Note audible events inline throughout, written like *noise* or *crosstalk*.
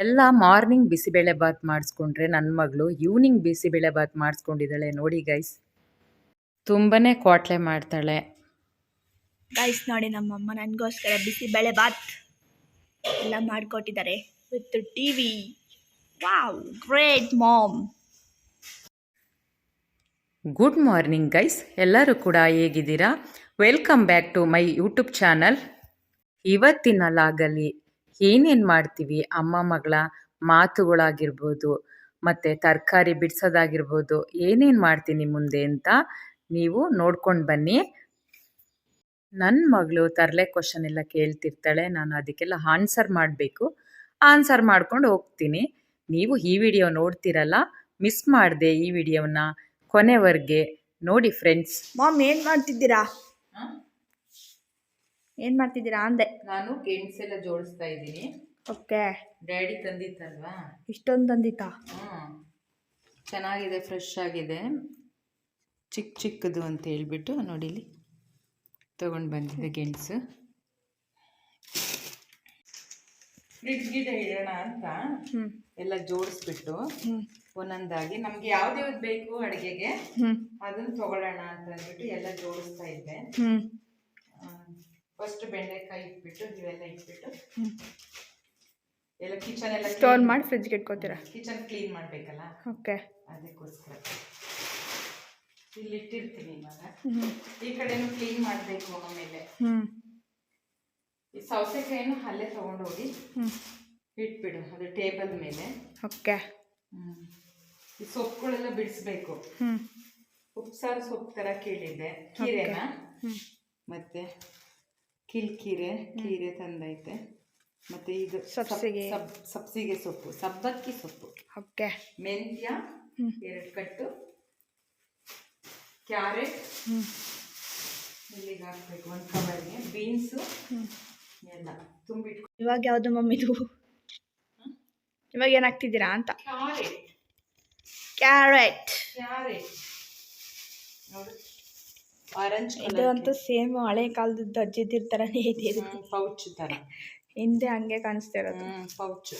ಎಲ್ಲ ಮಾರ್ನಿಂಗ್ ಬಿಸಿಬೇಳೆ ಬಾತ್ ಮಾಡಿಸ್ಕೊಂಡ್ರೆ ನನ್ನ ಮಗಳು ಈವ್ನಿಂಗ್ ಬಿಸಿಬೇಳೆ ಬಾತ್ ಮಾಡಿಸ್ಕೊಂಡಿದ್ದಾಳೆ ನೋಡಿ ಗೈಸ್. ತುಂಬನೇ ಕ್ವಾಟ್ಲೆ ಮಾಡ್ತಾಳೆ. ಗೈಸ್ ನೋಡಿ ನಮ್ಮಮ್ಮ ನನಗೋಸ್ಕರ ಬಿಸಿಬೇಳೆ ಬಾತ್ ಎಲ್ಲ ಮಾಡಿಕೊಟ್ಟಿದ್ದಾರೆ with T V wow great mom. Good morning guys ಎಲ್ಲರೂ ಕೂಡ ಹೇಗಿದ್ದೀರಾ? Welcome back to my YouTube channel. ಇವತ್ತಿನ ಲಾಗಲ್ಲಿ ಏನೇನು ಮಾಡ್ತೀವಿ? ಅಮ್ಮ ಮಗಳ ಮಾತುಗಳಾಗಿರ್ಬೋದು ಮತ್ತು ತರಕಾರಿ ಬಿಡಿಸೋದಾಗಿರ್ಬೋದು ಏನೇನು ಮಾಡ್ತೀನಿ ಮುಂದೆ ಅಂತ ನೀವು ನೋಡ್ಕೊಂಡು ಬನ್ನಿ. ನನ್ನ ಮಗಳು ತರಲೆ ಕ್ವಶನ್ ಎಲ್ಲ ಕೇಳ್ತಿರ್ತಾಳೆ ನಾನು ಅದಕ್ಕೆಲ್ಲ ಆನ್ಸರ್ ಮಾಡಬೇಕು. ಆನ್ಸರ್ ಮಾಡ್ಕೊಂಡು ಹೋಗ್ತೀನಿ. ನೀವು ಈ ವಿಡಿಯೋ ನೋಡ್ತಿರಲ್ಲ ಮಿಸ್ ಮಾಡಿದೆ ಈ ವಿಡಿಯೋನ ಕೊನೆವರೆಗೆ ನೋಡಿ ಫ್ರೆಂಡ್ಸ್ ಮಾಮ್ ಏನು ಮಾಡ್ತಿದ್ದೀರಾ? ಏನು ಮಾಡ್ತಿದ್ದೀರಾ ಅಂದೆ? ನಾನು ಗೆಣಸೆಲ್ಲ ಜೋಡಿಸ್ತಾ ಇದ್ದೀನಿ. ಓಕೆ. ಡ್ಯಾಡಿ ತಂದಿತ್ತಲ್ವಾ? ಇಷ್ಟೊಂದು ತಂದಿತ್ತಾ? ಹ್ಞೂ ಚೆನ್ನಾಗಿದೆ ಫ್ರೆಶ್ ಆಗಿದೆ. ಚಿಕ್ಕ ಚಿಕ್ಕದು ಅಂತ ಹೇಳ್ಬಿಟ್ಟು ನೋಡಿಲಿ ತಗೊಂಡು ಬಂದಿದ್ದೆ ಗೆಣಸು ಫ್ರಿಡ್ಜ್ಗೆ ಇಡೋಣ ಅಂತ ಹ್ಞೂ ಎಲ್ಲ ಜೋಡಿಸ್ಬಿಟ್ಟು ಹ್ಞೂ ಒಂದೊಂದಾಗಿ ನಮ್ಗೆ ಯಾವ್ದ್ಯಾವ್ದು ಬೇಕು ಅಡುಗೆಗೆ ಹ್ಞೂ ಅದನ್ನ ತಗೊಳ್ಳೋಣ ಅಂತ ಅಂದ್ಬಿಟ್ಟು ಎಲ್ಲ ಜೋಡಿಸ್ತಾ ಇದ್ದೆ. ಹ್ಞೂ ಫಸ್ಟ್ ಬೆಂಡೆಕಾಯಿ ಇಟ್ಬಿಟ್ಟು ಇವೆಲ್ಲ ಇಟ್ಬಿಟ್ಟು. ಎಲ್ಲ ಕಿಚನ್ ಎಲ್ಲ ಸ್ಟೋರ್ ಮಾಡಿ ಫ್ರಿಜ್ಗೆ ಇಟ್ಕೋತೀರಾ? ಕಿಚನ್ ಕ್ಲೀನ್ ಮಾಡಬೇಕಲ್ಲ? ಓಕೆ. ಅದಕ್ಕೋಸ್ಕರ. ಇಲ್ಲಿ ಇಟ್ಟಿರ್ತೀನಿ ಇವಾಗ. ಈ ಕಡೆನೂ ಕ್ಲೀನ್ ಮಾಡಬೇಕು ಆಮೇಲೆ ಈ ಸೌತೆಕಾಯಿನೂ ಅಲ್ಲೇ ತಗೊಂಡೋಗಿ ಇಟ್ಬಿಡು ಅದು ಟೇಬಲ್ ಮೇಲೆ. ಓಕೆ. ಈ ಸೊಪ್ಪುಗಳೆಲ್ಲ ಬಿಡಿಸ್ಬೇಕು. ಉಪ್ಸಾರು ಸೊಪ್ಪು ಥರ ಕೇಳಿದ್ದೆ. ಕೀರೆನ? ಮತ್ತೆ ಕಿಲ್ಕೀರೆ ಕೀರೆ ತಂದೈತೆ. ಮತ್ತೆ ಇದು ಸಬ್- ಸಬ್ಸಿಗೆ. ಸಬ್ ಸಬ್ಸಿಗೆ ಸೊಪ್ಪು ಸಬ್ಬಕ್ಕಿ ಸೊಪ್ಪು. ಓಕೆ. ಮೆಂತ್ಯ ಎರಡು ಕಟ್ಟು. ಕ್ಯಾರೆಟ್. ಇಲ್ಲಿಗೆ ಹಾಕ್ಬೇಕು ಒಂದು ಕವರ್ಗೆ ಬೀನ್ಸು. ಎಲ್ಲ ತುಂಬಿಟ್ಕೊ ಇವಾಗ ಯಾವುದು ಮಮ್ಮಿದು ಇವಾಗ ಏನು ಹಾಕ್ತಿದ್ದೀರಾ ಅಂತ? ಕ್ಯಾರೆಟ್. ಕ್ಯಾರೆಟ್. ಕ್ಯಾರೆಟ್. ನೋಡು. ಆರೆಂಜ್ ಇದು ಅಂತೂ ಸೇಮ್ ಹಳೆ ಕಾಲದ ಅಜ್ಜಿದಿರ ಥರನೇ ಇದೆ ಇದು. ಪೌಚ್ ಥರ ಹಿಂದೆ ಹಂಗೆ ಕಾಣಿಸ್ತಾ ಇರೋದು. ಪೌಚ್.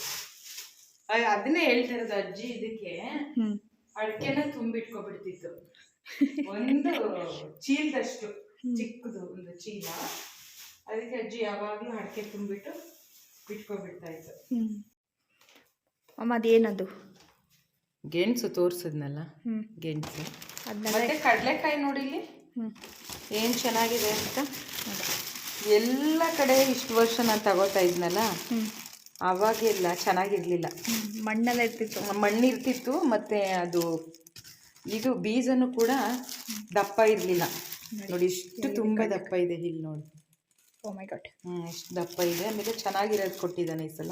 ಅದನ್ನೇ ಹೇಳ್ತಾ ಇರೋದು ಅಜ್ಜಿ ಇದಕ್ಕೆ. ಹ್ಞೂ ಅಡಿಕೆನ ತುಂಬಿಟ್ಕೊಬಿಡ್ತಿತ್ತು *laughs* ಒಂದು ಚೀಲದಷ್ಟು ಚಿಕ್ಕದು ಒಂದು ಚೀಲ. ಅದಕ್ಕೆ ಅಜ್ಜಿ ಯಾವಾಗ್ಲೂ ಅಡಿಕೆ ತುಂಬಿಟ್ಟು ಬಿಟ್ಕೊಬಿಡ್ತಾ ಇತ್ತು ಹ್ಞೂ ಅಮ್ಮ ಅದೇನದು? ಗೆಣಸು ತೋರಿಸಿದ್ನಲ್ಲ? ಹ್ಞೂ ಗೆಣಸು. ಅದನ್ನೆಲ್ಲ ಮತ್ತೆ ಕಡಲೆಕಾಯಿ ನೋಡಿಲಿ ಏನು ಚೆನ್ನಾಗಿದೆ ಅಂತ? ಎಲ್ಲ ಕಡೆ ಇಷ್ಟು ವರ್ಷ ನಾನು ತಗೋತಾ ಇದ್ನಲ್ಲ? ಆವಾಗೆಲ್ಲ ಅವಾಗೆಲ್ಲ ಚೆನ್ನಾಗಿರ್ಲಿಲ್ಲ. ಮಣ್ಣೆಲ್ಲ ಇರ್ತಿತ್ತು. ಮಣ್ಣಿರ್ತಿತ್ತು ಮತ್ತು ಅದು ಇದು ಬೀಜನೂ ಕೂಡ ದಪ್ಪ ಇರಲಿಲ್ಲ. ನೋಡಿ ಇಷ್ಟು ತುಂಬ ದಪ್ಪ ಇದೆ ಇಲ್ಲಿ ನೋಡಿ. ಮೈ ಗಾಡ್ ಹ್ಞೂ ಇಷ್ಟು ದಪ್ಪ ಇದೆ. ಆಮೇಲೆ ಚೆನ್ನಾಗಿರೋದು ಕೊಟ್ಟಿದ್ದಾನೆ ಈ ಸಲ.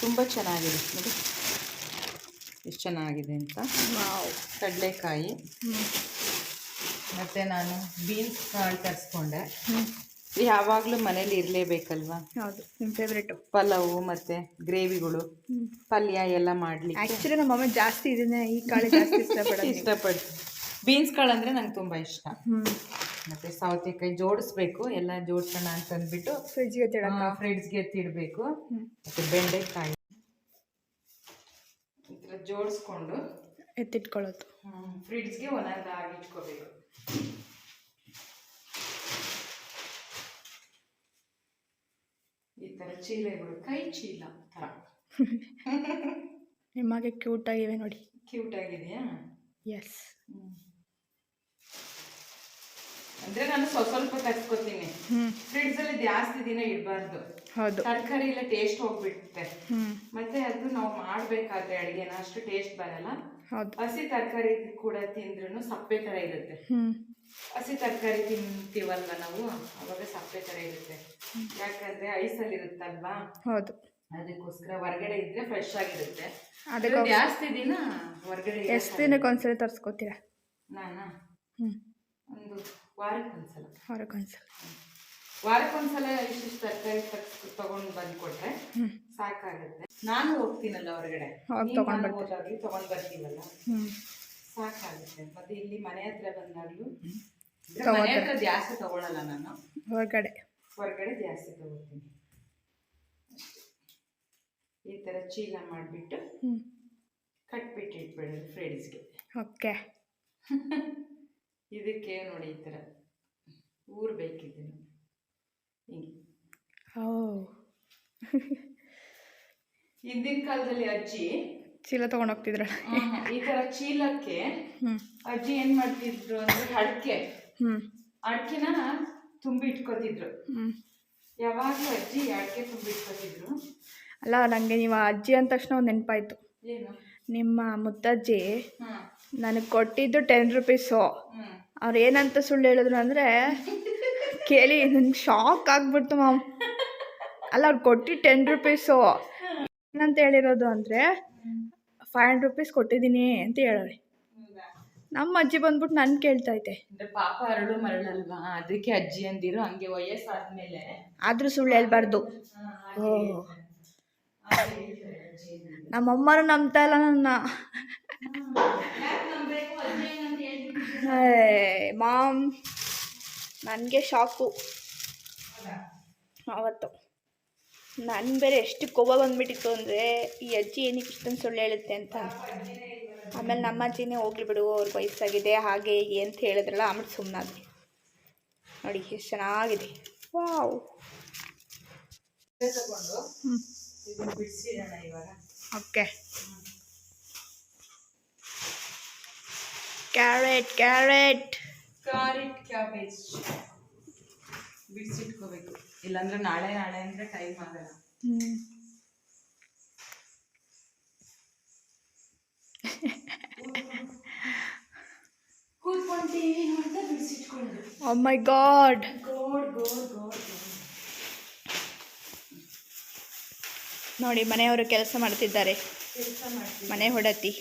ತುಂಬ ಚೆನ್ನಾಗಿದೆ. ನೋಡಿ ಎಷ್ಟು ಚೆನ್ನಾಗಿದೆ ಅಂತ. ಕಡಲೆಕಾಯಿ. ಮತ್ತು ನಾನು ಬೀನ್ಸ್ ಕಾಳು ತರಿಸ್ಕೊಂಡೆ ಯಾವಾಗ್ಲೂ ಮನೇಲಿ ಇರಲೇಬೇಕಲ್ವಾ? ಹೌದು ನಿಮ್ಮ ಫೇವ್ರೇಟು ಪಲಾವು ಮತ್ತು ಗ್ರೇವಿಗಳು ಪಲ್ಯ ಎಲ್ಲ ಮಾಡ್ಲಿಕ್ಕೆ. ಆ್ಯಕ್ಚುಲಿ ನಮ್ಮ ಅಮ್ಮ ಜಾಸ್ತಿ ಇದನ್ನೇ ಈ ಕಾಳು ಜಾಸ್ತಿ ಇಷ್ಟಪಡ್ತೀನಿ. ಬೀನ್ಸ್ ಕಾಳು ಅಂದರೆ ನಂಗೆ ತುಂಬ ಇಷ್ಟ. ಮತ್ತೆ ಸೌತೆಕಾಯಿ ಜೋಡಿಸ್ಬೇಕು ಎಲ್ಲ ಜೋಡಿಸೋಣ ಅಂತಂದ್ಬಿಟ್ಟು ಫ್ರಿಜ್ಗೆ ಫ್ರಿಡ್ಜ್ಗೆ ಎತ್ತಿಡಬೇಕು. ಮತ್ತೆ ಮತ್ತು ಬೆಂಡೆಕಾಯಿ. ಈ ಥರ ಜೋಡಿಸ್ಕೊಂಡು ಎತ್ತಿಟ್ಕೊಳ್ಳೋದು. ಫ್ರಿಡ್ಜ್ಗೆ ಒಂದೊಂದಾಗಿ ಇಟ್ಕೋಬೇಕು. ಈ ಥರ ಚೀಲಗಳು ಕೈ ಚೀಲ ತರ. ನಿಮಗೆ ಕ್ಯೂಟ್ ಕ್ಯೂಟಾಗಿವೆ ನೋಡಿ. ಕ್ಯೂಟ್ ಆಗಿದೆಯಾ? ಎಸ್ ಅಂದರೆ ನಾನು ಸ್ವಲ್ಪ ಸ್ವಲ್ಪ ತರಿಸ್ಕೊತೀನಿ ಫ್ರಿಡ್ಜ್ ಅಲ್ಲಿ ಜಾಸ್ತಿ ದಿನ ಇಡಬಾರ್ದು. ಹೌದು. ತರಕಾರಿ ಎಲ್ಲ ಟೇಸ್ಟ್ ಹೋಗ್ಬಿಡುತ್ತೆ. ಮತ್ತೆ ಅದು ನಾವು ಮಾಡ್ಬೇಕಾದ್ರೆ ಅಡಿಗೆನ ಅಷ್ಟು ಟೇಸ್ಟ್ ಬರಲ್ಲ. ಹಸಿ ತರಕಾರಿ ಕೂಡ ತಿಂದ್ರು ಸಪ್ಪೆ ತರ ಇರುತ್ತೆ. ಹಸಿ ತರಕಾರಿ ತಿಂತೀವಲ್ವ ನಾವು? ಅವಾಗ ಸಪ್ಪೆ ತರ ಇರುತ್ತೆ. ಯಾಕಂದ್ರೆ ಐಸಲ್ಲಿ ಇರುತ್ತಲ್ವಾ ಹೌದು. ಅದಕ್ಕೋಸ್ಕರ ಹೊರಗಡೆ ಇದ್ರೆ ಫ್ರೆಶ್ ಆಗಿರುತ್ತೆ. ಜಾಸ್ತಿ ದಿನ ಹೊರಗಡೆ ಎಷ್ಟು ದಿನಕ್ಕೆ ಒಂದ್ಸರಿ ತರ್ಸ್ಕೊತೀರಾ? ನಾನಾ? ಒಂದು ವಾರಕ್ಕೊಂದ್ಸಲ. ವಾರಕ್ಕೊಂದ್ಸಲ. ವಾರಕ್ಕೊಂದ್ಸಲ ಇಷ್ಟಿಷ್ಟು ತರಕಾರಿ ತಗೊಂಡು ಬಂದು ಕೊಟ್ರೆ ಸಾಕಾಗುತ್ತೆ. ನಾನು ಹೋಗ್ತೀನಲ್ಲ ಹೊರಗಡೆ. ಹೋದಾಗ್ಲಿ ತಗೊಂಡ್ ಬರ್ತೀವಲ್ಲ? ಸಾಕಾಗುತ್ತೆ. ಮತ್ತೆ ಇಲ್ಲಿ ಮನೆ ಹತ್ರ ಬಂದಾಗ್ಲೂ ಮನೆ ಹತ್ರ ಜಾಸ್ತಿ ತಗೊಳಲ್ಲ ನಾನು. ಹೊರಗಡೆ. ಹೊರಗಡೆ ಜಾಸ್ತಿ ತಗೋತೀನಿ. ಈ ತರ ಚೀಲ ಮಾಡಿಬಿಟ್ಟು ಕಟ್ಬಿಟ್ಟು ಇಟ್ಬಿಡೋದು ಫ್ರೆಂಡ್ಸ್ಗೆ ಓಕೆ. *laughs* ಇದಕ್ಕೆ ನೋಡಿ ಈ ಥರ. ಊರು ಹಿಂಗೆ. ಓ. ಹಿಂದಿನ ಕಾಲದಲ್ಲಿ ಅಜ್ಜಿ ಚೀಲ ತಗೊಂಡೋಗ್ತಿದ್ರ ಈ ತರ ಚೀಲಕ್ಕೆ ಅಜ್ಜಿ ಏನು ಮಾಡ್ತಿದ್ರು ಅಂದ್ರೆ ಅಡಿಕೆ. ಅಡಿಕೆನ ತುಂಬಿ ಇಟ್ಕೋತಿದ್ರು. ಯಾವಾಗಲೂ ಅಜ್ಜಿ ಅಡಿಕೆ ತುಂಬಿ ಇಟ್ಕೋತಿದ್ರು. ಅಲ್ಲ ನಂಗೆ ನೀವು ಅಜ್ಜಿ ಅಂದ ತಕ್ಷಣ ಒಂದು ನೆನಪಾಯ್ತು. ನಿಮ್ಮ ಮುತ್ತಜ್ಜಿ ನನಗೆ ಕೊಟ್ಟಿದ್ದು ಟೆನ್ ರುಪೀಸು ಅವ್ರು ಏನಂತ ಸುಳ್ಳು ಹೇಳಿದ್ರು ಅಂದರೆ ಕೇಳಿ ನಂಗೆ ಶಾಕ್ ಆಗ್ಬಿಡ್ತು ಮಾಮ್ ಅಲ್ಲ ಅವ್ರು ಕೊಟ್ಟು ಟೆನ್ ರುಪೀಸು ಏನಂತ ಹೇಳಿರೋದು ಅಂದರೆ ಫೈವ್ ಹಂಡ್ರೆಡ್ ರುಪೀಸ್ ಕೊಟ್ಟಿದ್ದೀನಿ ಅಂತ ಹೇಳೋರಿ ನಮ್ಮ ಅಜ್ಜಿ ಬಂದ್ಬಿಟ್ಟು ನನ್ನ ಕೇಳ್ತಾ ಅಂದ್ರೆ ಪಾಪ ಅರಳು ಮರಳಲ್ವಾ? ಅದಕ್ಕೆ ಅಜ್ಜಿ ಅಂದಿರು ಹಂಗೆ ವಯಸ್ಸಾದ್ಮೇಲೆ. ಆದ್ರೂ ಸುಳ್ಳು ಹೇಳ್ಬಾರ್ದು. ನಮ್ಮಮ್ಮರು ನಂಬ್ತಾ ಇಲ್ಲ ನನ್ನ. ಮಾಮ್ ನನಗೆ ಶಾಕು. ಆವತ್ತು ನಾನು ಬೇರೆ ಎಷ್ಟು ಕೋಪ ಬಂದ್ಬಿಟ್ಟಿತ್ತು ಅಂದರೆ ಈ ಅಜ್ಜಿ ಏನಕ್ಕೆ ಇಷ್ಟೊಂದು ಸುಳ್ಳು ಹೇಳುತ್ತೆ ಅಂತ. ಆಮೇಲೆ ನಮ್ಮ ಅಜ್ಜಿನೇ ಹೋಗ್ಲಿ ಬಿಡು ಅವ್ರಿಗೆ ವಯಸ್ಸಾಗಿದೆ ಹಾಗೆ ಹೀಗೆ ಅಂತ ಹೇಳಿದ್ರಲ್ಲ ಆಮೇಲೆ ಸುಮ್ಮನಾದ್ವಿ ನೋಡಿ ಎಷ್ಟು ಚೆನ್ನಾಗಿದೆ. Wow. Okay. Carrot carrot carrot cabbage ಬಿಡಿಸಿಟ್ಕೋಬೇಕು. ಇಲ್ಲಾಂದ್ರೆ ನಾಳೆ ನಾಳೆ ಅಂದ್ರೆ ಟೈಮ್ ಆಗಲ್ಲ. ಬಿಡಿಸಿಟ್ಕೊಳ್ಳೋದು. ಓ ಮೈ ಗಾಡ್ ಗೋಡ್ ಗೋಡ್ ಗೋಡ್ ನೋಡಿ ಮನೆಯವರು ಕೆಲಸ ಮಾಡ್ತಿದ್ದಾರೆ. ಮನೆ ಹೊಡತಿ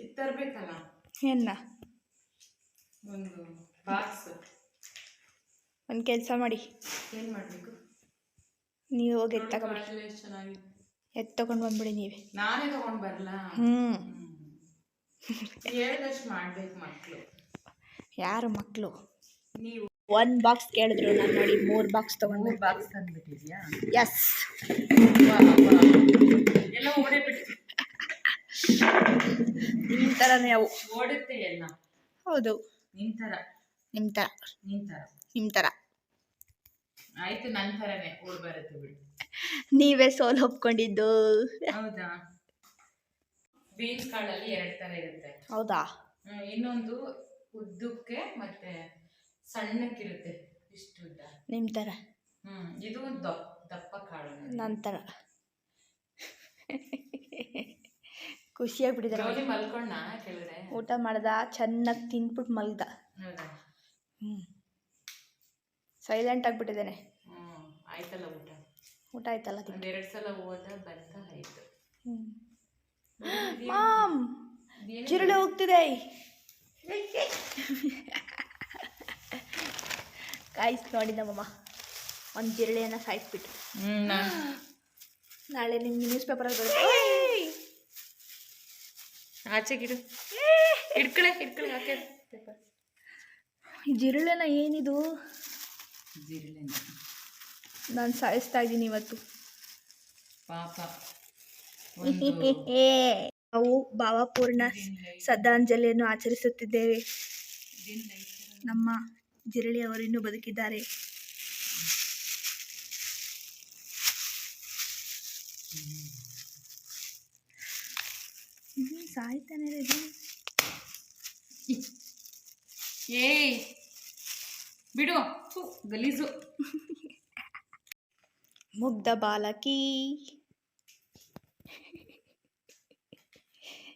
ಇದು ತರ್ಬೇಕಲ್ಲ ಏನ ಒಂದು ಬಾಕ್ಸ್ ಒಂದು ಕೆಲಸ ಮಾಡಿ. ಏನು ಮಾಡಬೇಕು? ನೀವು ಹೋಗಿ ಎತ್ತು ಎತ್ತಕೊಂಡು ಎತ್ತು ತಗೊಂಡು ಬಂದ್ಬಿಡಿ ನೀವೇ. ನಾನೇ ತಗೊಂಡ್ ಬರಲ್ಲ ಹ್ಞೂ ಹೇಳ್ದಷ್ಟು ಮಾಡಬೇಕು ಮಕ್ಕಳು ಯಾರು ಮಕ್ಕಳು ನೀವು. ಒಂದು ಬಾಕ್ಸ್ ಕೇಳಿದ್ರು ನಾನು ನೋಡಿ ಮೂರು ಬಾಕ್ಸ್ ತೊಗೊಂಡು ಬಾಕ್ಸ್ ತಂದ್ಬಿಟ್ಟಿದ್ಯಾ? ಎಸ್ ಎಲ್ಲ ಓಡೇ ಬಿಟ್ಟು ನಿಮ್ಮ ಥರನೇ ಅವು ಓಡುತ್ತೆ ಎಲ್ಲ. ಹೌದು. ನಿನ್ ಥರ ನಿಮ್ಮ ಥರ ನಿನ್ ಥರ ನಿಮ್ಮ ಥರ ಆಯ್ತು ನನ್ನ ಥರನೇ ಓಡ್ ಬರುತ್ತೆ ಬಿಡು. ನೀವೇ ಸೋಲು ಒಪ್ಕೊಂಡಿದ್ದು. ಹೌದಾ? ಬೀನ್ಸ್ ಕಾಳಲ್ಲಿ ಎರಡು ತರ ಇರುತ್ತೆ. ಹೌದಾ? ಹ್ಮ್, ಇನ್ನೊಂದು ಉದ್ದಕ್ಕೆ ಮತ್ತೆ ಸಣ್ಣಕ್ಕಿರುತ್ತೆ ಇಷ್ಟು ಉದ್ದ. ನಿಮ್ಮ ಥರ ಹ್ಮ್ ಇದು ದಪ್ಪ ದಪ್ಪ ಕಾಳು. ನನ್ನ ಥರ *laughs* ಖುಷಿಯಾಗ್ಬಿಟ್ಟಿದ್ದಾರೆ ಬಿಟ್ಟಿದ್ದಾರೆ ಮಲ್ಕೊಂಡ ಊಟ ಮಾಡ್ದ ಚೆನ್ನಾಗಿ ತಿಂದ್ಬಿಟ್ಟು ಮಲ್ದ. ಹ್ಞೂ ಸೈಲೆಂಟ್ ಆಗಿಬಿಟ್ಟಿದ್ದಾನೆ ಆಯ್ತಲ್ಲ ಊಟ? ಊಟ ಆಯ್ತಲ್ಲ ಎರಡು ಸಲ ಹೋದ ಬಂತ ಆಯ್ತು. ಮಾಮ್ ಜಿರಳೆ ಹೋಗ್ತಿದೆ. ಕಾಯಿಸ್ ನೋಡಿ ನಮ್ಮಮ್ಮ ಒಂದು ಜಿರಳೆಯನ್ನು ಸಾಯಿಸ್ಬಿಟ್ಟು ನಾಳೆ ನಿಮ್ಗೆ ನ್ಯೂಸ್ ಪೇಪರಲ್ಲಿ ಬರುತ್ತೆ. ಆಚೆಗಿಡು ಹಿಡ್ಕಳೆ ಹಿಡ್ಕಳೆ ಹಾಕೆ ಜಿರಳೆನ ಏನಿದು? ಜಿರಳೆನ. ನಾನು ಸಾಯಿಸ್ತಾ ಇದ್ದೀನಿ ಇವತ್ತು. ಪಾಪ. ನಾವು ಭಾವಪೂರ್ಣ ಶ್ರದ್ಧಾಂಜಲಿಯನ್ನು ಆಚರಿಸುತ್ತಿದ್ದೇವೆ. ನಮ್ಮ ಜಿರಳಿ ಇನ್ನೂ ಬದುಕಿದ್ದಾರೆ. ಸಾಯ್ತಾನೆ. ಏಯ್ ಬಿಡು. ಗಲೀಜು. ಮುಗ್ಧ ಬಾಲಕಿ.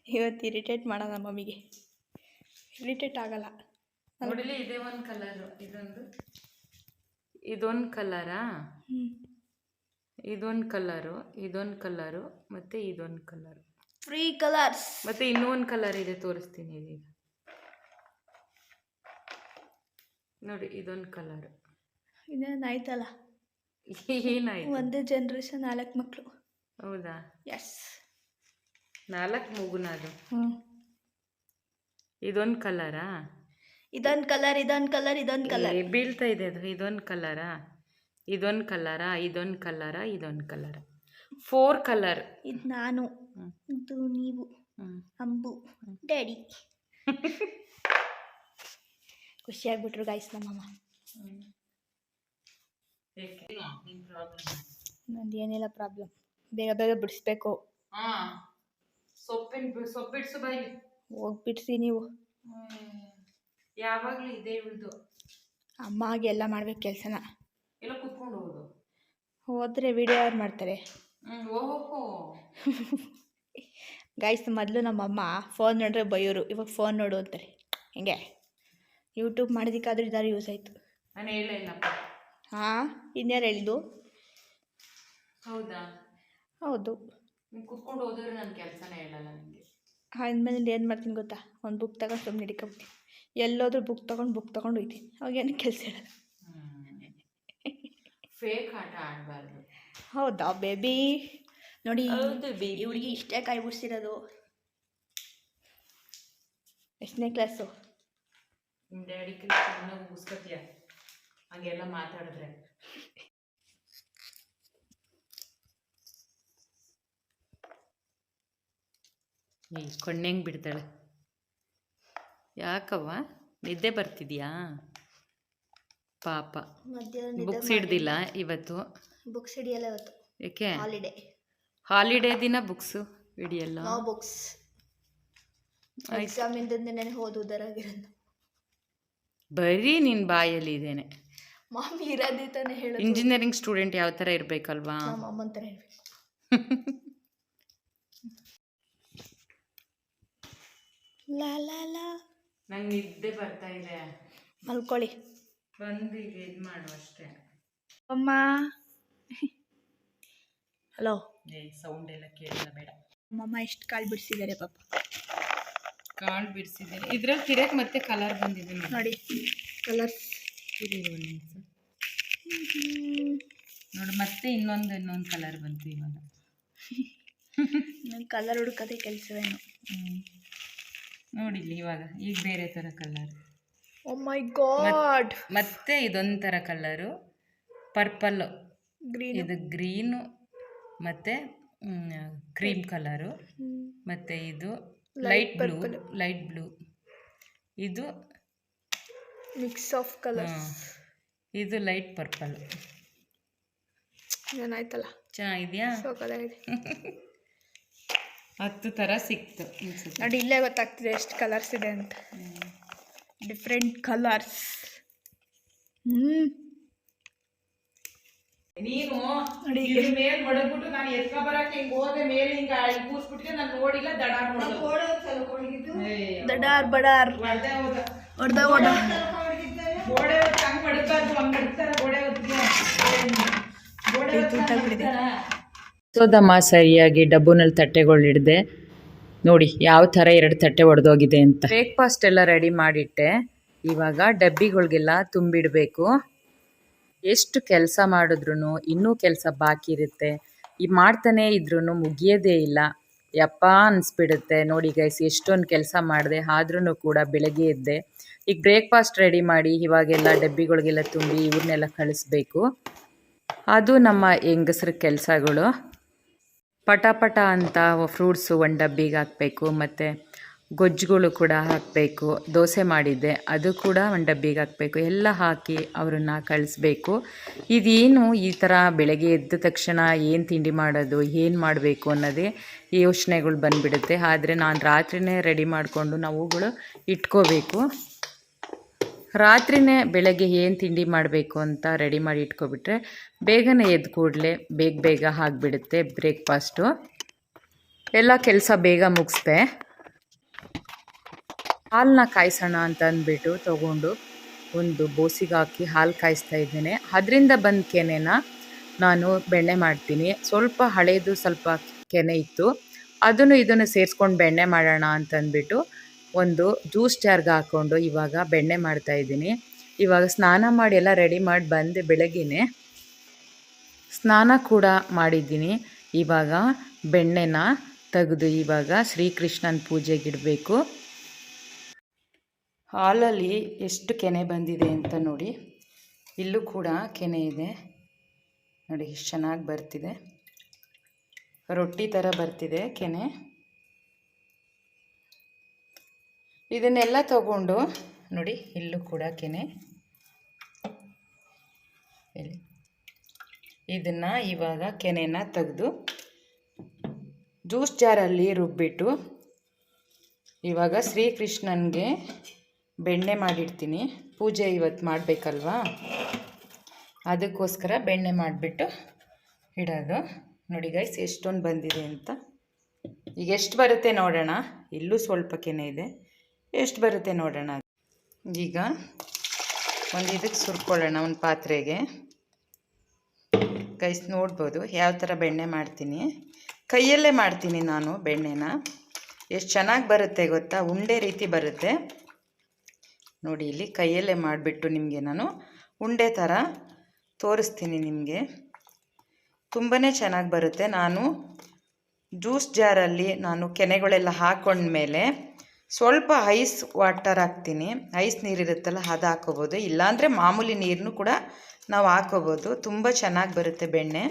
ಇವತ್ತು ಇರಿಟೇಟ್ ಮಾಡೋಣ ಮಮ್ಮಿಗೆ. ಇರಿಟೇಟ್ ಆಗಲ್ಲ. ನೋಡಿಲಿ ಇದೇ ಒಂದು ಕಲರು ಇದೊಂದು. ಇದೊಂದು ಕಲರಾ? ಇದೊಂದು ಕಲರು ಇದೊಂದು ಕಲರು ಮತ್ತು ಇದೊಂದು ಕಲರು. ಫ್ರೀ ಕಲರ್ಸ್ ಮತ್ತೆ ಇನ್ನೊಂದು ಕಲರ್ ಇದೆ ತೋರಿಸ್ತೀನಿ ಇದೀಗ. ನೋಡಿ ಇದೊಂದು ಕಲರ್ ಇನ್ನೇನು ಆಯ್ತಲ್ಲ? ಏನಾಯ್ತು? ಒಂದೇ ಜನ್ರೇಷನ್ ನಾಲ್ಕು ಮಕ್ಕಳು ಹೌದಾ? ಎಸ್ ನಾಲ್ಕು ಮಗುನ ಅದು? ಹ್ಞೂ ಇದೊಂದು ಕಲರಾ ಇದೊಂದು ಕಲರ್ ಇದೊಂದು ಕಲರ್ ಇದೊಂದು ಕಲರ್ ಬೀಳ್ತಾ ಇದೆ ಅದು. ಇದೊಂದು ಕಲರಾ ಇದೊಂದು ಕಲರಾ ಇದೊಂದು ಕಲರಾ ಇದೊಂದು ಕಲರ ಫೋರ್ ಕಲರ್ ಇದು ನಾನು. ಇದು ನೀವು ಅಂಬು ಡ್ಯಾಡಿ ಖುಷಿಯಾಗ್ಬಿಟ್ರು ಗಾಯ್ಸ್ ನಮ್ಮಮ್ಮ. ನಂದು ಏನಿಲ್ಲ ಪ್ರಾಬ್ಲಮ್ ಬೇಗ ಬೇಗ ಬಿಡಿಸ್ಬೇಕು. ಹಾಂ. ಸೊಪ್ಪಿನ ಸೊಪ್ಪಿಡ್ಸು ಬಾಯಿ ಹೋಗಿ ಬಿಡಿಸಿ ನೀವು. ಯಾವಾಗಲೂ ಇದೆ ಇವಳ್ದು. ಅಮ್ಮ ಹಾಗೆ ಎಲ್ಲ ಮಾಡ್ಬೇಕು ಕೆಲಸನ. ಎಲ್ಲ ಕುತ್ಕೊಂಡು ಹೋಗೋದು. ಹೋದ್ರೆ ವಿಡಿಯೋ ಯಾರು ಮಾಡ್ತಾರೆ. ಹ್ಞೂ *laughs* ಗಾಯ್ಸ್ ಮೊದಲು ನಮ್ಮಮ್ಮ ಫೋನ್ ನೋಡಿದ್ರೆ ಬೈಯೋರು. ಇವಾಗ ಫೋನ್ ನೋಡು ಅಂತಾರೆ. ಹಿಂಗೆ? ಯೂಟ್ಯೂಬ್ ಮಾಡೋದಕ್ಕಾದ್ರೂ ಇದಾರು ಯೂಸ್ ಆಯಿತು. ನಾನು ಹೇಳಿಲ್ಲ ಹಾಂ? ಇನ್ಯಾರು ಹೇಳಿದ್ದು? ಹೌದಾ? ಹೌದು. ಕುತ್ಕೊಂಡು ಓದಿದ್ರೆ ನನ್ನ ಕೆಲಸನೇ ಹೇಳಲ್ಲ ನನಗೆ ಏನು ಮಾಡ್ತೀನಿ ಗೊತ್ತಾ? ಒಂದು ಬುಕ್ ತಗೊಂಡು ಸುಮ್ಮನೆ ಹಿಡ್ಕೊಬಿಡ್ತೀನಿ ಎಲ್ಲೋದ್ರೂ ಬುಕ್ ತಗೊಂಡು ಬುಕ್ ತಗೊಂಡು ಹೋಗ್ತೀನಿ ಅವಾಗೇನು ಕೆಲಸ ಹೇಳಲ್ಲ. ಫೇಕ್ ಆಟ ಆಡಬಾರ್ದು. ಹೌದಾ ಬೇಬಿ ನೋಡಿ. ಈ ಹುಡುಗಿ ಇಷ್ಟೇ ಕಾಯಿ ಬಿಡ್ಸಿರೋದು ಎಷ್ಟನೇ ಕ್ಲಾಸು ನಿಮ್ಮ ಡ್ಯಾಡಿ ಕೈ ಚೆನ್ನಾಗಿ ಮುಗಿಸ್ಕೊತೀಯ? ಹಾಗೆಲ್ಲ ಮಾತಾಡಿದ್ರೆ. ಈ ಕಣ್ಣೆಂಗೆ ಬಿಡ್ತಾಳೆ. ಯಾಕವ್ವ? ನಿದ್ದೆ ಬರ್ತಿದ್ಯಾ? ಪಾಪ. ಬುಕ್ಸ್ ಹಿಡ್ದಿಲ್ಲ ಇವತ್ತು. ಬುಕ್ಸ್ ಹಿಡಿಯಲ್ಲ ಇವತ್ತು. ಯಾಕೆ ಹಾಲಿಡೇ ಹಾಲಿಡೇ ದಿನ ಬುಕ್ಸು ಹಿಡಿಯಲ್ಲ ನೋ ಬುಕ್ಸ್ ಆಯ್ತು. ಎಕ್ಸಾಮ್ ಇಂದನೇ ಓದುವುದರಾಗಿರೋದು. ಬರೀ ನಿನ್ನ ಬಾಯಲ್ಲಿ ಇದೇನೆ. ಮಾಮಿ ಇರೋದೇ ತಾನೇ ಹೇಳೋದು. ಇಂಜಿನಿಯರಿಂಗ್ ಸ್ಟೂಡೆಂಟ್ ಯಾವ ಥರ ಇರಬೇಕಲ್ವಾ? ನಮ್ಮ ಅಮ್ಮನ ಥರ ಹೇಳ್ಬೇಕು *laughs* ಲಾ ಲಾ ಲಾ. ನಂಗೆ ನಿದ್ದೆ ಬರ್ತಾ ಇದೆ. ಮಲ್ಕೊಳ್ಳಿ. ಬಂದು ಈಗ ಇದು ಮಾಡು ಅಷ್ಟೇ. ಅಮ್ಮ. ಹಲೋ. ಏ ಸೌಂಡ್ ಎಲ್ಲ ಕೇಳಿಲ್ಲ ಬೇಡ. ನಮ್ಮಮ್ಮ ಎಷ್ಟು ಕಾಳು ಬಿಡಿಸಿದ್ದಾರೆ ಪಾಪ. ಕಾಳು ಬಿಡಿಸಿದ್ದಾರೆ. ಇದ್ರಲ್ಲಿ ತಿರಕ್ ಮತ್ತೆ ಕಲರ್ ಬಂದಿದೆ ನೋಡಿ. ಕಲರ್ಸ್ ಇರಿ ಒಂದು ನಿಮಿಷ. ನೋಡಿ ಮತ್ತೆ ಇನ್ನೊಂದು ಇನ್ನೊಂದು ಕಲರ್ ಬಂತು ಇವಾಗ. ನಂಗೆ ಕಲರ್ ಹುಡುಕದೆ ಕೆಲಸವೇನು. ನೋಡಿ ಇಲ್ಲಿ ಇವಾಗ ಈಗ ಬೇರೆ ಥರ ಕಲರ್ ಓ ಮೈ ಗಾಡ್ ಮತ್ತೆ ಇದೊಂದು ಥರ ಕಲರು ಪರ್ಪಲ್ ಗ್ರೀನ್ ಇದು ಗ್ರೀನು ಮತ್ತು ಕ್ರೀಮ್ ಕಲರು ಮತ್ತು ಇದು ಲೈಟ್ ಬ್ಲೂ ಲೈಟ್ ಬ್ಲೂ ಇದು ಮಿಕ್ಸ್ ಆಫ್ ಕಲರ್ ಇದು ಲೈಟ್ ಪರ್ಪಲ್ ಏನಾಯ್ತಲ್ಲ? ಚೆನ್ನಾಗಿದೆಯಾ? ಹತ್ತು ಥರ ಸಿಕ್ತು ನೋಡಿ ಇಲ್ಲೇ ಗೊತ್ತಾಗ್ತಿದೆ ಎಷ್ಟು ಕಲರ್ಸ್ ಇದೆ ಅಂತ. ಡಿಫ್ರೆಂಟ್ ಕಲರ್ಸ್ ಹ್ಞೂ ನೀನು ಇದ್ರ ಮೇಲ್ ಮಡಗ್ಬಿಟ್ಟು ನಾನು ಎತ್ಕ ಬರಕ್ ಹಿಂಗ್ ಹೋದೆ ಮೇಲೆ ಹಿಂಗ ಕೂರ್ಸ್ಬಿಟ್ಟಿಗೆ ನಾನು ನೋಡಿಲ್ಲ ದಡಾರ್ ದಡಾರ್ ಬಡಾರ್ ಹೊಡ್ದೆ ಹೊಡ ಗೋಡೆ ಹೊತ್ತು ಹಂಗ್ ಮಡಗ್ಬಾರ್ದು ಹಂಗ್ ಮಡಗ್ತಾರ ಗೋಡೆ ಹೊತ್ತಿಗೆ. ಗೋಡೆ ಸೋದಮ್ಮ ಸರಿಯಾಗಿ ಡಬ್ಬುನಲ್ಲಿ ತಟ್ಟೆಗಳು ಹಿಡ್ದೆ ನೋಡಿ ಯಾವ ಥರ ಎರಡು ತಟ್ಟೆ ಒಡೆದೋಗಿದೆ ಅಂತ. ಬ್ರೇಕ್ಫಾಸ್ಟ್ ಎಲ್ಲ ರೆಡಿ ಮಾಡಿಟ್ಟೆ. ಇವಾಗ ಡಬ್ಬಿಗಳಿಗೆಲ್ಲ ತುಂಬಿಡಬೇಕು. ಎಷ್ಟು ಕೆಲಸ ಮಾಡಿದ್ರು ಇನ್ನೂ ಕೆಲಸ ಬಾಕಿ ಇರುತ್ತೆ. ಈ ಮಾಡ್ತಾನೆ ಇದ್ರೂ ಮುಗಿಯೋದೇ ಇಲ್ಲ. ಯಪ್ಪ ಅನಿಸ್ಬಿಡುತ್ತೆ. ನೋಡಿ ಗೈಸ್ ಎಷ್ಟೊಂದು ಕೆಲಸ ಮಾಡಿದೆ ಆದ್ರೂ ಕೂಡ ಬೆಳಗ್ಗೆ ಎದ್ದೆ. ಈಗ ಬ್ರೇಕ್ಫಾಸ್ಟ್ ರೆಡಿ ಮಾಡಿ, ಇವಾಗೆಲ್ಲ ಡಬ್ಬಿಗಳಿಗೆಲ್ಲ ತುಂಬಿ ಇವ್ರನ್ನೆಲ್ಲ ಕಳಿಸ್ಬೇಕು. ಅದು ನಮ್ಮ ಹೆಂಗಸ್ರ ಕೆಲಸಗಳು. ಪಟ ಅಂತ ಫ್ರೂಟ್ಸು ಒಂದು ಡಬ್ಬಿಗೆ ಹಾಕಬೇಕು, ಮತ್ತು ಗೊಜ್ಜುಗಳು ಕೂಡ ಹಾಕಬೇಕು, ದೋಸೆ ಮಾಡಿದ್ದೆ, ಅದು ಕೂಡ ಒಂದು ಡಬ್ಬಿಗೆ ಹಾಕಬೇಕು, ಎಲ್ಲ ಹಾಕಿ ಅವರನ್ನು ಕಳಿಸ್ಬೇಕು. ಇದೇನು ಈ ಥರ ಬೆಳಗ್ಗೆ ಎದ್ದ ತಕ್ಷಣ ಏನು ತಿಂಡಿ ಮಾಡೋದು, ಏನು ಮಾಡಬೇಕು ಅನ್ನೋದೇ ಯೋಚನೆಗಳು ಬಂದುಬಿಡುತ್ತೆ. ಆದರೆ ನಾನು ರಾತ್ರಿನೇ ರೆಡಿ ಮಾಡಿಕೊಂಡು ನಾವುಗಳು ಇಟ್ಕೋಬೇಕು. ರಾತ್ರಿನೇ ಬೆಳಗ್ಗೆ ಏನು ತಿಂಡಿ ಮಾಡಬೇಕು ಅಂತ ರೆಡಿ ಮಾಡಿ ಇಟ್ಕೊಬಿಟ್ರೆ ಬೇಗನೆ ಎದ್ದು ಕೂಡಲೇ ಬೇಗ ಬೇಗ ಆಗಿಬಿಡುತ್ತೆ ಬ್ರೇಕ್ಫಾಸ್ಟು ಎಲ್ಲ ಕೆಲಸ ಬೇಗ ಮುಗಿಸ್ದೆ. ಹಾಲನ್ನ ಕಾಯಿಸೋಣ ಅಂತ ಅಂದ್ಬಿಟ್ಟು ತೊಗೊಂಡು ಒಂದು ಬೋಸಿಗೆ ಹಾಕಿ ಹಾಲು ಕಾಯಿಸ್ತಾ ಇದ್ದೇನೆ. ಅದರಿಂದ ಬಂದ ಕೆನೆನ ನಾನು ಬೆಣ್ಣೆ ಮಾಡ್ತೀನಿ. ಸ್ವಲ್ಪ ಹಳೇದು ಸ್ವಲ್ಪ ಕೆನೆ ಇತ್ತು. ಅದನ್ನು ಇದನ್ನು ಸೇರಿಸ್ಕೊಂಡು ಬೆಣ್ಣೆ ಮಾಡೋಣ ಅಂತಂದ್ಬಿಟ್ಟು ಒಂದು ಜ್ಯೂಸ್ ಜಾರ್ಗೆ ಹಾಕ್ಕೊಂಡು ಇವಾಗ ಬೆಣ್ಣೆ ಮಾಡ್ತಾ ಇದ್ದೀನಿ. ಇವಾಗ ಸ್ನಾನ ಮಾಡಿ ಎಲ್ಲ ರೆಡಿ ಮಾಡಿ ಬಂದು ಬೆಳಗ್ಗೆನೆ ಸ್ನಾನ ಕೂಡ ಮಾಡಿದ್ದೀನಿ. ಇವಾಗ ಬೆಣ್ಣೆನ ತೆಗೆದು ಇವಾಗ ಶ್ರೀಕೃಷ್ಣನ ಪೂಜೆಗಿಡಬೇಕು ಹಾಲಲ್ಲಿ ಎಷ್ಟು ಕೆನೆ ಬಂದಿದೆ ಅಂತ ನೋಡಿ. ಇಲ್ಲೂ ಕೂಡ ಕೆನೆ ಇದೆ. ನೋಡಿ ಎಷ್ಟು ಚೆನ್ನಾಗಿ ಬರ್ತಿದೆ. ರೊಟ್ಟಿ ಥರ ಬರ್ತಿದೆ ಕೆನೆ. ಇದನ್ನೆಲ್ಲ ತಗೊಂಡು, ನೋಡಿ, ಇಲ್ಲೂ ಕೂಡ ಕೆನೆ. ಇದನ್ನ ಇವಾಗ ಕೆನೆನ ತೆಗೆದು ಜ್ಯೂಸ್ ಜಾರಲ್ಲಿ ರುಬ್ಬಿಟ್ಟು ಇವಾಗ ಶ್ರೀಕೃಷ್ಣನಿಗೆ ಬೆಣ್ಣೆ ಮಾಡಿಡ್ತೀನಿ. ಪೂಜೆ ಇವತ್ತು ಮಾಡಬೇಕಲ್ವಾ? ಅದಕ್ಕೋಸ್ಕರ ಬೆಣ್ಣೆ ಮಾಡಿಬಿಟ್ಟು ಇಡೋದು. ನೋಡಿ ಗೈಸ್ ಎಷ್ಟೊಂದು ಬಂದಿದೆ ಅಂತ. ಈಗ ಎಷ್ಟು ಬರುತ್ತೆ ನೋಡೋಣ. ಇಲ್ಲೂ ಸ್ವಲ್ಪ ಕೆನೆ ಇದೆ. ಎಷ್ಟು ಬರುತ್ತೆ ನೋಡೋಣ ಈಗ ಒಂದು ಇದಕ್ಕೆ ಸುರ್ಕೊಳ್ಳೋಣ ಒಂದು ಪಾತ್ರೆಗೆ. ಗೈಸ್ ನೋಡ್ಬೋದು. ಯಾವ ಥರ ಬೆಣ್ಣೆ ಮಾಡ್ತೀನಿ. ಕೈಯಲ್ಲೇ ಮಾಡ್ತೀನಿ ನಾನು ಬೆಣ್ಣೆನ. ಎಷ್ಟು ಚೆನ್ನಾಗಿ ಬರುತ್ತೆ ಗೊತ್ತಾ? ಉಂಡೆ ರೀತಿ ಬರುತ್ತೆ. ನೋಡಿ ಇಲ್ಲಿ ಕೈಯಲ್ಲೇ ಮಾಡಿಬಿಟ್ಟು ನಿಮಗೆ ನಾನು ಉಂಡೆ ಥರ ತೋರಿಸ್ತೀನಿ ನಿಮಗೆ. ತುಂಬಾ ಚೆನ್ನಾಗಿ ಬರುತ್ತೆ. ನಾನು ಜ್ಯೂಸ್ ಜಾರಲ್ಲಿ ನಾನು ಕೆನೆಗಳೆಲ್ಲ ಹಾಕೊಂಡ್ಮೇಲೆ ಸ್ವಲ್ಪ ಐಸ್ ವಾಟರ್ ಹಾಕ್ತೀನಿ. ಐಸ್ ನೀರಿರುತ್ತಲ್ಲ ಅದು ಹಾಕೋಬೋದು. ಇಲ್ಲಾಂದರೆ ಮಾಮೂಲಿ ನೀರನ್ನು ಕೂಡ ನಾವು ಹಾಕೋಬೋದು. ತುಂಬ ಚೆನ್ನಾಗಿ ಬರುತ್ತೆ ಬೆಣ್ಣೆ.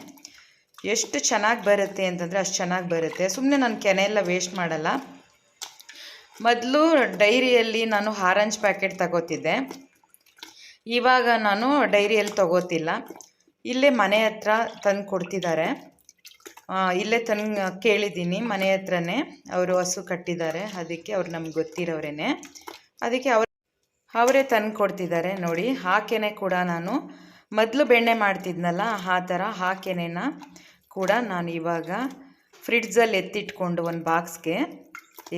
ಎಷ್ಟು ಚೆನ್ನಾಗಿ ಬರುತ್ತೆ ಅಂತಂದರೆ ಅಷ್ಟು ಚೆನ್ನಾಗಿ ಬರುತ್ತೆ. ಸುಮ್ಮನೆ ನಾನು ಕೆನೆ ಎಲ್ಲ ವೇಸ್ಟ್ ಮಾಡಲ್ಲ. ಮೊದಲು ಡೈರಿಯಲ್ಲಿ ನಾನು ಆರೆಂಜ್ ಪ್ಯಾಕೆಟ್ ತಗೋತಿದ್ದೆ. ಇವಾಗ ನಾನು ಡೈರಿಯಲ್ಲಿ ತಗೋತಿಲ್ಲ. ಇಲ್ಲೇ ಮನೆ ಹತ್ರ ತಂದು ಕೊಡ್ತಿದ್ದಾರೆ. ಇಲ್ಲೇ ತಂದು ಕೇಳಿದ್ದೀನಿ. ಮನೆ ಹತ್ರನೇ ಅವರು ಹಸು ಕಟ್ಟಿದ್ದಾರೆ. ಅದಕ್ಕೆ ಅವ್ರು ನಮ್ಗೆ ಗೊತ್ತಿರೋರೇನೆ. ಅದಕ್ಕೆ ಅವ್ರು ಅವರೇ ತಂದು ಕೊಡ್ತಿದ್ದಾರೆ ನೋಡಿ. ಹಾಕೆನೆ ಕೂಡ ನಾನು. ಮೊದಲು ಬೆಣ್ಣೆ ಮಾಡ್ತಿದ್ನಲ್ಲ, ಆ ಥರ ಹಾಕೆನೆನ ಕೂಡ ನಾನು ಇವಾಗ ಫ್ರಿಡ್ಜಲ್ಲಿ ಎತ್ತಿಟ್ಕೊಂಡು ಒಂದು ಬಾಕ್ಸ್ಗೆ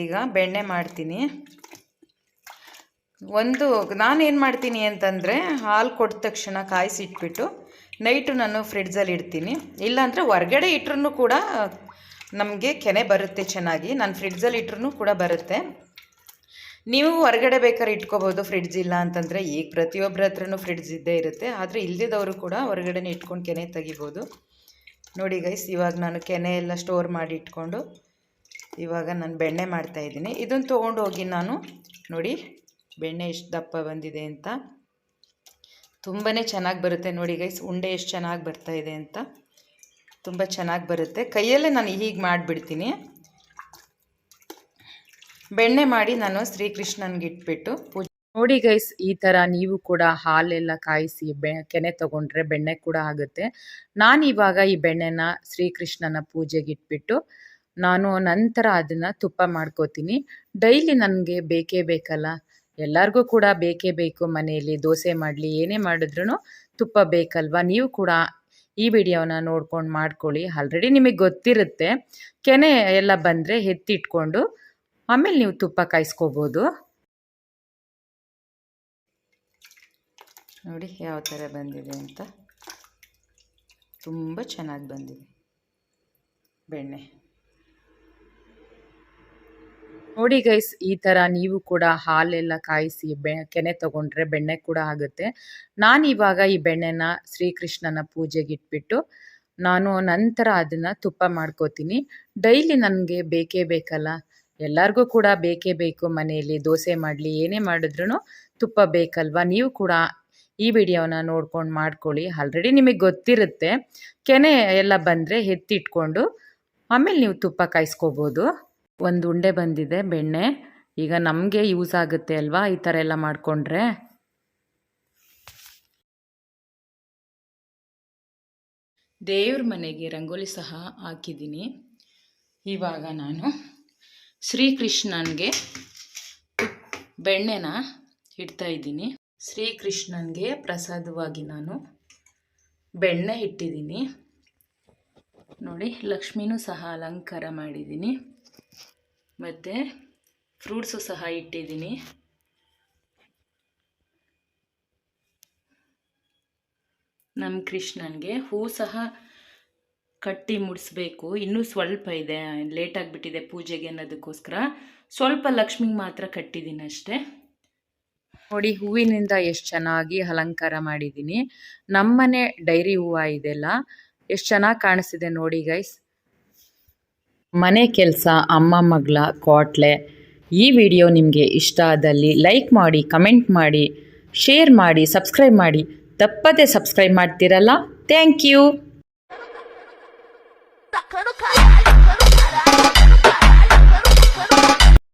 ಈಗ ಬೆಣ್ಣೆ ಮಾಡ್ತೀನಿ. ಒಂದು ನಾನೇನು ಮಾಡ್ತೀನಿ ಅಂತಂದರೆ ಹಾಲು ಕೊಟ್ಟ ತಕ್ಷಣ ಕಾಯಿಸಿಟ್ಬಿಟ್ಟು ನೈಟು ನಾನು ಫ್ರಿಡ್ಜಲ್ಲಿ ಇಡ್ತೀನಿ. ಇಲ್ಲಾಂದರೆ ಹೊರ್ಗಡೆ ಇಟ್ರೂ ಕೂಡ ನಮಗೆ ಕೆನೆ ಬರುತ್ತೆ ಚೆನ್ನಾಗಿ. ನಾನು ಫ್ರಿಡ್ಜಲ್ಲಿ ಇಟ್ರೂ ಕೂಡ ಬರುತ್ತೆ. ನೀವು ಹೊರಗಡೆ ಬೇಕಾದ್ರೆ ಇಟ್ಕೋಬೋದು ಫ್ರಿಡ್ಜ್ ಇಲ್ಲ ಅಂತಂದರೆ ಈಗ ಪ್ರತಿಯೊಬ್ಬರ ಹತ್ರನೂ ಫ್ರಿಡ್ಜ್ ಇದ್ದೇ ಇರುತ್ತೆ. ಆದರೆ ಇಲ್ಲದವರು ಕೂಡ ಹೊರಗಡೆನೇ ಇಟ್ಕೊಂಡು ಕೆನೆ ತೆಗಿಬೋದು. ನೋಡಿ ಗೈಸ್ ಇವಾಗ ನಾನು ಕೆನೆ ಎಲ್ಲ ಸ್ಟೋರ್ ಮಾಡಿ ಇಟ್ಕೊಂಡು ಇವಾಗ ನಾನು ಬೆಣ್ಣೆ ಮಾಡ್ತಾಯಿದ್ದೀನಿ ಇದನ್ನು ತೊಗೊಂಡು ಹೋಗಿ ನಾನು ನೋಡಿ, ಬೆಣ್ಣೆ ಎಷ್ಟು ದಪ್ಪ ಬಂದಿದೆ ಅಂತ. ತುಂಬಾ ಚೆನ್ನಾಗಿ ಬರುತ್ತೆ ನೋಡಿ ಗೈಸ್ ಉಂಡೆ ಎಷ್ಟು ಚೆನ್ನಾಗಿ ಬರ್ತಾ ಇದೆ ಅಂತ. ತುಂಬ ಚೆನ್ನಾಗಿ ಬರುತ್ತೆ. ಕೈಯಲ್ಲೇ ನಾನು ಹೀಗೆ ಮಾಡಿಬಿಡ್ತೀನಿ. ಬೆಣ್ಣೆ ಮಾಡಿ ನಾನು ಶ್ರೀಕೃಷ್ಣನ್ಗೆ ಇಟ್ಬಿಟ್ಟು ಪೂಜೆ ನೋಡಿ ಗೈಸ್ ಈ ಥರ ನೀವು ಕೂಡ ಹಾಲೆಲ್ಲ ಕಾಯಿಸಿ ಬೆ, ಕೆನೆ ತಗೊಂಡ್ರೆ ಬೆಣ್ಣೆ ಕೂಡ ಆಗುತ್ತೆ. ನಾನು ಇವಾಗ ಈ ಬೆಣ್ಣೆನ ಶ್ರೀಕೃಷ್ಣನ ಪೂಜೆಗೆ ಇಟ್ಬಿಟ್ಟು ನಾನು ನಂತರ ಅದನ್ನು ತುಪ್ಪ ಮಾಡ್ಕೋತೀನಿ. ಡೈಲಿ ನನಗೆ ಬೇಕೇ ಬೇಕಲ್ಲ. ಎಲ್ಲರಿಗೂ ಕೂಡ ಬೇಕೇ ಬೇಕು ಮನೆಯಲ್ಲಿ. ದೋಸೆ ಮಾಡಲಿ, ಏನೇ ಮಾಡಿದ್ರೂ ತುಪ್ಪ ಬೇಕಲ್ವಾ? ನೀವು ಕೂಡ ಈ ವಿಡಿಯೋನ ನೋಡ್ಕೊಂಡು ಮಾಡ್ಕೊಳ್ಳಿ. ಆಲ್ರೆಡಿ ನಿಮಗೆ ಗೊತ್ತಿರುತ್ತೆ. ಕೆನೆ ಎಲ್ಲ ಬಂದರೆ ಎತ್ತಿಟ್ಕೊಂಡು ಆಮೇಲೆ ನೀವು ತುಪ್ಪ ಕಾಯಿಸ್ಕೋಬೋದು. ನೋಡಿ ಯಾವ ಥರ ಬಂದಿದೆ ಅಂತ. ತುಂಬ ಚೆನ್ನಾಗಿ ಬಂದಿದೆ. ಬೆಣ್ಣೆ. ನೋಡಿ ಗೈಸ್, ಈ ಥರ ನೀವು ಕೂಡ ಹಾಲೆಲ್ಲ ಕಾಯಿಸಿ ಬೆ, ಕೆನೆ ತಗೊಂಡ್ರೆ ಬೆಣ್ಣೆ ಕೂಡ ಆಗುತ್ತೆ. ನಾನು ಇವಾಗ ಈ ಬೆಣ್ಣೆನ ಶ್ರೀಕೃಷ್ಣನ ಪೂಜೆಗೆ ಇಟ್ಬಿಟ್ಟು ನಾನು ನಂತರ ಅದನ್ನು ತುಪ್ಪ ಮಾಡ್ಕೋತೀನಿ. ಡೈಲಿ ನನಗೆ ಬೇಕೇ ಬೇಕಲ್ಲ. ಎಲ್ಲರಿಗೂ ಕೂಡ ಬೇಕೇ ಬೇಕು ಮನೆಯಲ್ಲಿ. ದೋಸೆ ಮಾಡಲಿ, ಏನೇ ಮಾಡಿದ್ರೂ ತುಪ್ಪ ಬೇಕಲ್ವಾ? ನೀವು ಕೂಡ ಈ ವಿಡಿಯೋನ ನೋಡ್ಕೊಂಡು ಮಾಡ್ಕೊಳ್ಳಿ. ಆಲ್ರೆಡಿ ನಿಮಗೆ ಗೊತ್ತಿರುತ್ತೆ. ಕೆನೆ ಎಲ್ಲ ಬಂದರೆ ಎತ್ತಿಟ್ಕೊಂಡು ಆಮೇಲೆ ನೀವು ತುಪ್ಪ ಕಾಯಿಸ್ಕೋಬೋದು. ಒಂದು ಉಂಡೆ ಬಂದಿದೆ, ಬೆಣ್ಣೆ. ಈಗ ನಮಗೆ ಯೂಸ್ ಆಗುತ್ತೆ ಅಲ್ವಾ? ಈ ಥರ ಎಲ್ಲ ಮಾಡಿಕೊಂಡ್ರೆ. ದೇವ್ರ ಮನೆಗೆ ರಂಗೋಲಿ ಸಹ ಹಾಕಿದ್ದೀನಿ. ಇವಾಗ ನಾನು ಶ್ರೀಕೃಷ್ಣನಿಗೆ ಬೆಣ್ಣೆನ ಇಡ್ತಾ ಇದ್ದೀನಿ. ಶ್ರೀಕೃಷ್ಣನಿಗೆ ಪ್ರಸಾದವಾಗಿ ನಾನು ಬೆಣ್ಣೆ ಇಟ್ಟಿದ್ದೀನಿ. ನೋಡಿ, ಲಕ್ಷ್ಮಿನೂ ಸಹ ಅಲಂಕಾರ ಮಾಡಿದ್ದೀನಿ. ಮತ್ತು ಫ್ರೂಟ್ಸು ಸಹ ಇಟ್ಟಿದ್ದೀನಿ. ನಮ್ಮ ಕೃಷ್ಣನಿಗೆ ಹೂ ಸಹ ಕಟ್ಟಿ ಮುಡಿಸ್ಬೇಕು. ಇನ್ನೂ ಸ್ವಲ್ಪ ಇದೆ ಲೇಟ್ ಆಗಿಬಿಟ್ಟಿದೆ ಪೂಜೆಗೆ ಅನ್ನೋದಕ್ಕೋಸ್ಕರ. ಸ್ವಲ್ಪ ಲಕ್ಷ್ಮಿಗೆ ಮಾತ್ರ ಕಟ್ಟಿದ್ದೀನಿ ಅಷ್ಟೇ. ನೋಡಿ, ಹೂವಿನಿಂದ ಎಷ್ಟು ಚೆನ್ನಾಗಿ ಅಲಂಕಾರ ಮಾಡಿದ್ದೀನಿ ನಮ್ಮನೆ ಡೈರಿ ಹೂವು ಇದೆಲ್ಲ, ಎಷ್ಟು ಚೆನ್ನಾಗಿ ಕಾಣಿಸ್ತಿದೆ ನೋಡಿ ಗೈಸ್ ಮನೆ ಕೆಲಸ, ಅಮ್ಮ ಮಗಳ ಕ್ವಾಟ್ಲೆ ಈ ವಿಡಿಯೋ ನಿಮಗೆ ಇಷ್ಟ ಆದಲ್ಲಿ ಲೈಕ್ ಮಾಡಿ, ಕಮೆಂಟ್ ಮಾಡಿ, ಶೇರ್ ಮಾಡಿ, ಸಬ್ಸ್ಕ್ರೈಬ್ ಮಾಡಿ. ತಪ್ಪದೇ ಸಬ್ಸ್ಕ್ರೈಬ್ ಮಾಡ್ತೀರಲ್ಲ? Thank you.